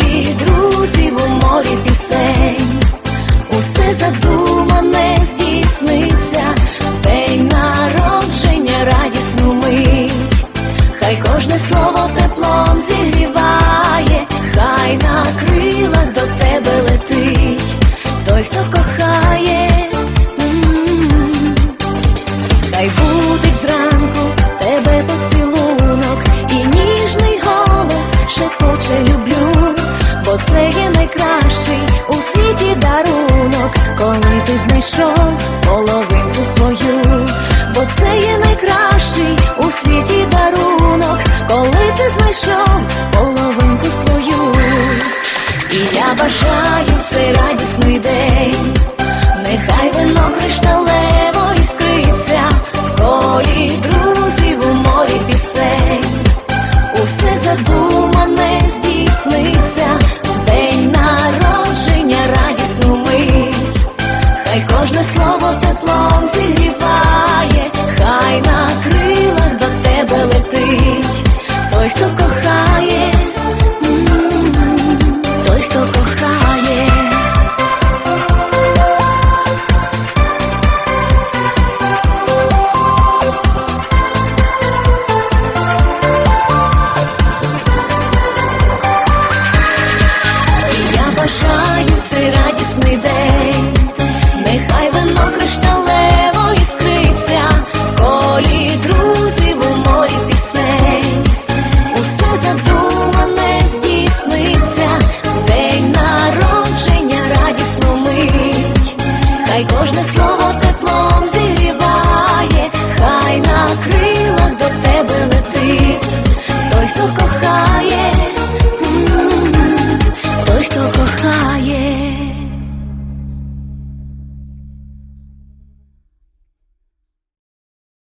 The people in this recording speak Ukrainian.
в друзі в умові пісень. Усе задумане здійсниться, день народження радісну мить. Хай кожне слово теплом зігріває, хай на крилах до тебе летить, той, хто кохає. Найкращий у світі дарунок, коли ти знайшов половинку свою, бо це є найкращий у світі дарунок, коли ти знайшов половинку свою, і я бажаю цей радісний день. Нехай вино кришталево іскриться в колі друзів у морі пісень. Усе задумане здійсниться кожне слово.